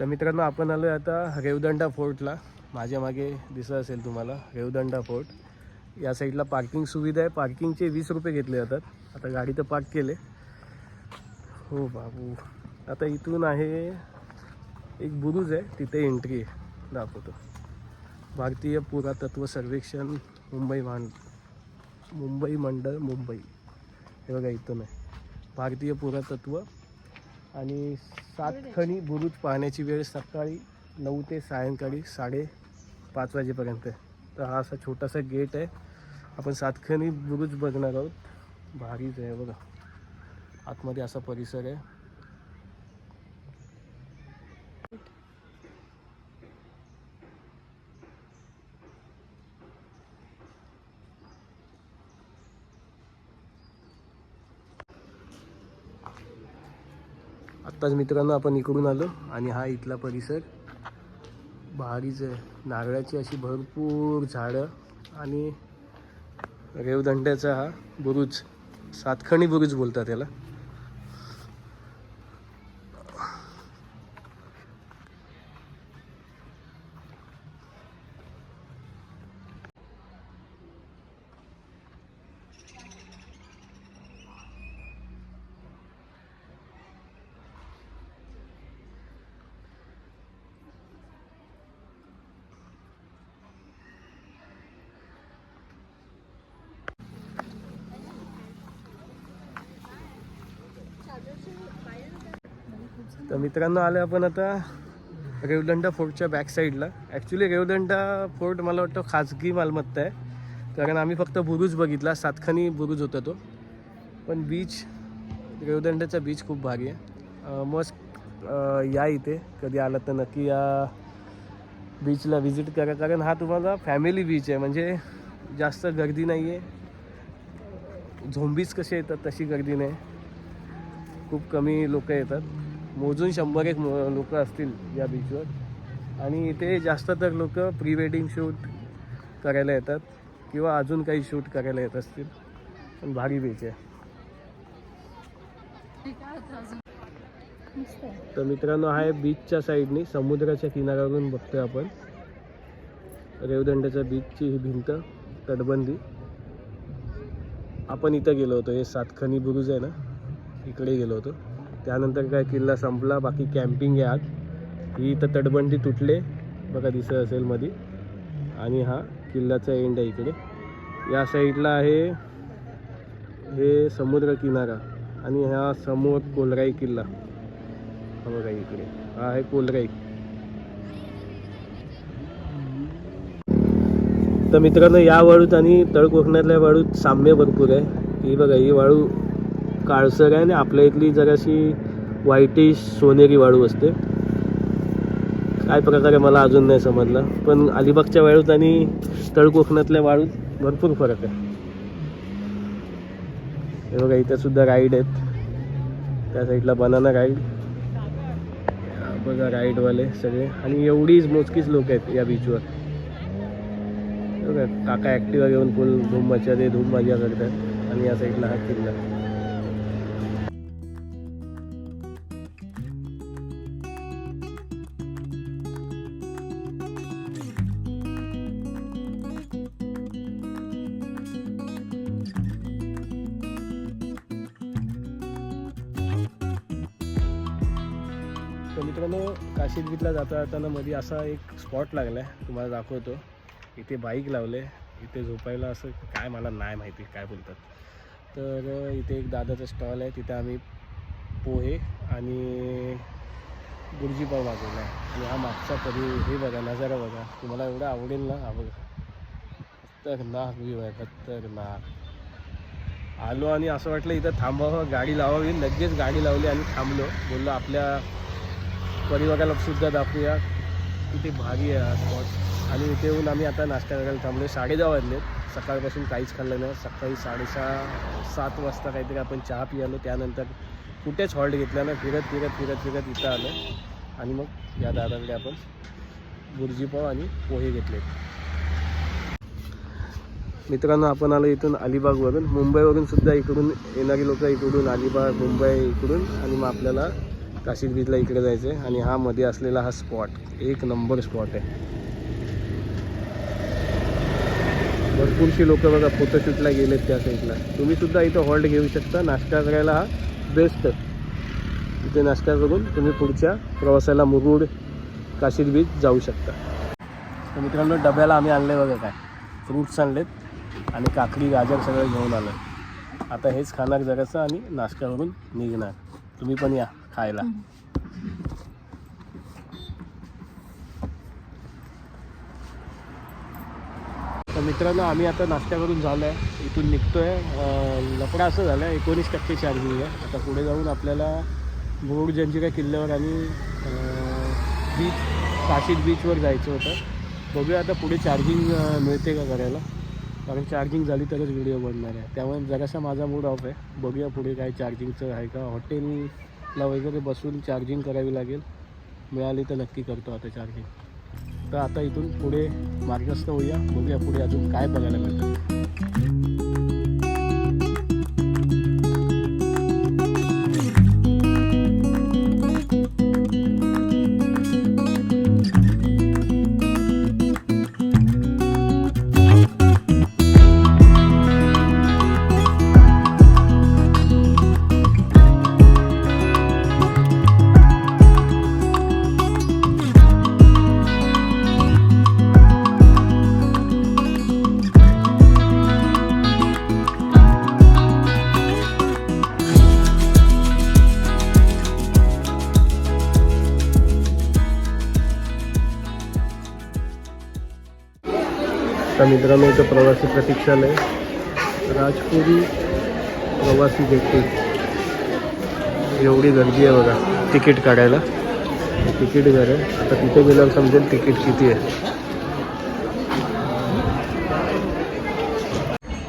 तर मित्रांनो आपण आलो आता रेवदंडा फोर्टला. माझ्या मागे दिसत असेल तुम्हाला रेवदंडा फोर्ट. या साईडला पार्किंग सुविधा आहे. पार्किंगचे वीस रुपये घेतले जातात. आता गाडी तर पार्क केले. हो बाबू. आता इथून आहे एक बुरुज आहे. तिथे एंट्री आहे. दाखवतो. भारतीय पुरातत्व सर्वेक्षण मुंबई मांड मुंबई मंडळ मुंबई. हे बघा इथून आहे. भारतीय पुरातत्व आणि सात खणी बुरुज पाहण्याची वेळ सकाळी नऊ ते सायंकाळी साडे पाच वाजेपर्यंत. तर हा असा छोटासा गेट आहे. आपण सातखणी बुरुज बघणार आहोत. भारीच आहे बघा. आतमध्ये असा परिसर आहे. आत्ताच मित्रांनो आपण इकडून आलो आणि हा इथला परिसर. भारीच आहे. नारळाची अशी भरपूर झाडं आणि रेवदंड्याचा हा बुरुज. सातखणी बुरुज बोलतात त्याला तर मित्रांनो आलं आपण आता रेवदंडा फोर्टच्या बॅक साईडला ॲक्च्युली रेवदंडा फोर्ट मला वाटतं खाजगी मालमत्ता आहे. कारण आम्ही फक्त बुरुज बघितला सातखनी बुरुज होता तो. पण बीच रेवदंड्याचा बीच खूप भारी आहे. मस्त या इथे. कधी आला तर नक्की या बीचला व्हिजिट करा. कारण हा तुम्हाला फॅमिली बीच आहे. म्हणजे जास्त गर्दी नाही आहे झोंबीज कसे येतात तशी गर्दी नाही. खूप कमी लोक येतात. मोजून शंभर एक लोक असतील या बीचवर आणि इथे जास्त तर लोक प्री वेडिंग शूट करायला येतात किंवा अजून काही शूट करायला येत असतील. पण भारी बीच आहे. तर मित्रांनो हा आहे बीचच्या साईडनी समुद्राच्या किनाऱ्यावरून बघतोय आपण. रेवदंड्याच्या बीचची ही भिंत तटबंदी. आपण इथं गेलो होतो. हे सातखनी बुरुज आहे ना? इकडे गेलो होतो. त्यानंतर काय किल्ला संपला बाकी कॅम्पिंग आहे आज ही इथं तटबंदी तुटले बघा दिसत असेल मध्ये आणि हा किल्ल्याचा एंड आहे इकडे. या साईडला आहे हे समुद्र किनारा आणि हा समोर कोलराई किल्ला. हा बघा इकडे. हा आहे कोलराई. तर मित्रांनो या वाळूत आणि तळ कोकणातल्या वाळूत साम्य भरपूर आहे. ही बघा ही वाळू काळसर आहे आणि आपल्या इथली जराशी व्हाईटिश सोनेरी वाळू असते. काय प्रकारे मला अजून नाही समजलं पण अलिबागच्या वाळूत आणि तळ कोकणातल्या वाळूत भरपूर फरक आहे. हे बघा इथे सुद्धा राईड आहेत. त्या साईडला बनाना राईड बघा राईडवाले सगळे. आणि एवढीच मोजकीच लोक आहेत या बीचवर बघा काका ॲक्टिवा घेऊन फुल धूम मचाते धूम मजा करतात. आणि या साईडला हा किल्ला. तर मित्रांनो काशीदबीतला जाता जाताना मध्ये असा एक स्पॉट लागला आहे तुम्हाला दाखवतो. इथे बाईक लावले इथे झोपायला असं काय मला नाही माहिती काय बोलतात. तर इथे एक दादाचा स्टॉल आहे तिथे आम्ही पोहे आणि गुरुजीपाव मागवला आहे आणि हा मागचा परी हे बघा नजारा बघा. तुम्हाला एवढं आवडेल ना? हा बघा. खतरनाक व्ह्यू आहे खतरनाक. आलो आणि असं वाटलं इथं थांबावं गाडी लावावी. लगेच गाडी लावली आणि थांबलो. बोललो आपल्या परिवाराला सुद्धा दाखवूया. किती भारी आहे हा स्पॉट आणि इथे येऊन आम्ही आता नाश्ता करायला थांबलो साडे दहा वाजलेत. सकाळपासून काहीच खाल्लं नाही. सकाळी साडेसहा सात वाजता काहीतरी आपण चहा पियालो. त्यानंतर कुठेच हॉल्ट घेतला ना फिरत फिरत फिरत फिरत इथं आलो. आणि मग या दादाकडे आपण बुर्जी आणि पोहे घेतले मित्रांनो आपण आलो इथून अलिबागवरून. मुंबईवरून सुद्धा इकडून येणारी लोक इकडून अलिबाग मुंबई इकडून. आणि मग आपल्याला काशीद बीचला इकडे जायचं आहे आणि हा मध्ये असलेला हा स्पॉट एक नंबर स्पॉट आहे. भरपूरशी लोक बघा फोटोशूटला गेलेत त्या साईडला तुम्ही सुद्धा इथं हॉल्ट घेऊ शकता. नाश्ता करायला हा बेस्ट इथे नाश्ता करून तुम्ही पुढच्या प्रवासाला मुरुड काशीद बीच जाऊ शकता. तर मित्रांनो डब्याला आम्ही आणले बघा काय? फ्रूट्स आणलेत आणि काकडी गाजर सगळं घेऊन आलं आता हेच खाणार जरासं आणि नाश्ता करून निघणार. तुम्ही पण या. खायला. तर मित्रांनो आम्ही आता नाश्ता करून झालो आहे इथून निघतो आहे लफडा असं झालं आहे एकोणीस टक्के चार्जिंग आहे आता पुढे जाऊन आपल्याला बोर्ड जंजिरा किल्ल्यावर आणि बीच काशीद बीचवर जायचं होतं. बघूया आता पुढे चार्जिंग मिळते का करायला. कारण चार्जिंग झाली तरच व्हिडिओ बनणार आहे. त्यामुळे जरासा माझा मूड ऑफ आहे. बघूया पुढे काय चार्जिंगचं आहे का. ला वगैरे बसून चार्जिंग करावी लागेल. मिळाली तर नक्की करतो आता चार्जिंग तर आता इथून पुढे मार्गस्थ होऊया. बघूया पुढे अजून काय बघायला मिळतं. तर मित्रांनो इथं प्रवासी प्रतीक्षालय. राजपुरी प्रवासी देखील एवढी गर्दी आहे बघा तिकीट काढायला. तिकीट घर आहे. आता तिथे गेल्यावर समजेल तिकीट किती आहे.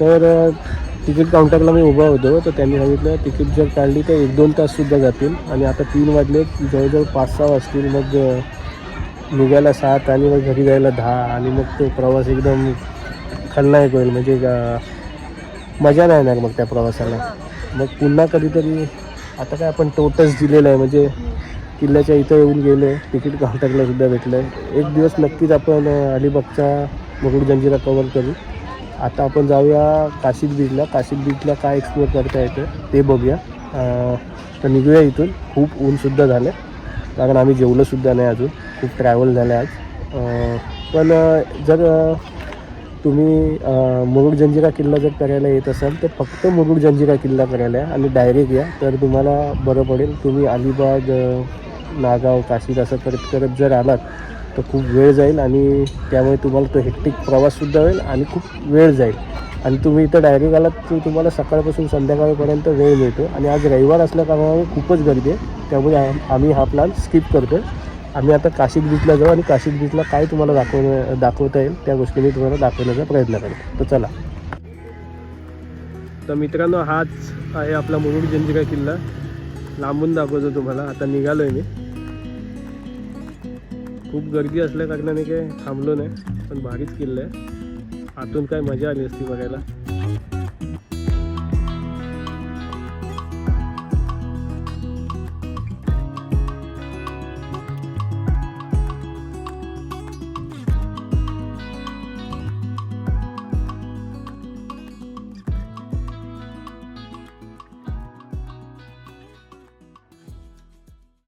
तर तिकीट काउंटरला मी उभा होतो तर त्यांनी सांगितलं तिकीट जर काढली तर एक दोन ताससुद्धा जातील. आणि आता तीन वाजले जवळजवळ पाच सहा वाजतील. मग निघायला सात आणि मग घरी जायला दहा आणि मग तो प्रवास एकदम खलनायक होईल. म्हणजे मजा नाही येणार मग त्या प्रवासाला. मग पुन्हा कधीतरी आता काय आपण टोटस दिलेलं आहे. म्हणजे किल्ल्याच्या इथं येऊन गेलो आहे तिकीट काउंटरला सुद्धा भेटलं आहे एक दिवस नक्कीच आपण अलिबागचा मुकुट जंजिरा कवर करू. आता आपण जाऊया काशीद बीचला काशीद बीचला काय एक्सप्लोअर करता येतं ते बघूया. तर निघूया इथून. खूप ऊनसुद्धा झालं कारण आम्ही जेवलंसुद्धा नाही अजून. खूप ट्रॅव्हल झालं आज. पण जर तुम्ही मुरुड जंजिरा किल्ला जर करायला येत असाल तर फक्त मुरुड जंजिरा किल्ला करायला या आणि डायरेक्ट या. तर तुम्हाला बरं पडेल. तुम्ही अलिबाग नागाव काशीद असं करत करत जर आलात तर खूप वेळ जाईल आणि त्यामुळे तुम्हाला तो हेक्टिक प्रवाससुद्धा होईल आणि खूप वेळ जाईल. आणि तुम्ही इथं डायरेक्ट आलात तर तुम्हाला सकाळपासून संध्याकाळपर्यंत वेळ मिळतो. आणि आज रविवार असल्या कारणामुळे खूपच गर्दी आहे. त्यामुळे आम्ही हा प्लॅन स्किप करतो आम्ही आता काशीद बीचला जाऊ आणि काशीद बीचला काय तुम्हाला दाखवणं दाखवता येईल त्या गोष्टी मी तुम्हाला दाखवण्याचा प्रयत्न करेल. तर चला. तर मित्रांनो हाच आहे आपला मुरुड जंजिरा किल्ला. लांबून दाखवतो तुम्हाला. आता निघालो आहे मी. खूप गर्दी असल्या कारणाने काय थांबलो नाही पण भारीच किल्ला आहे. आतून काय मजा आली असती बघायला.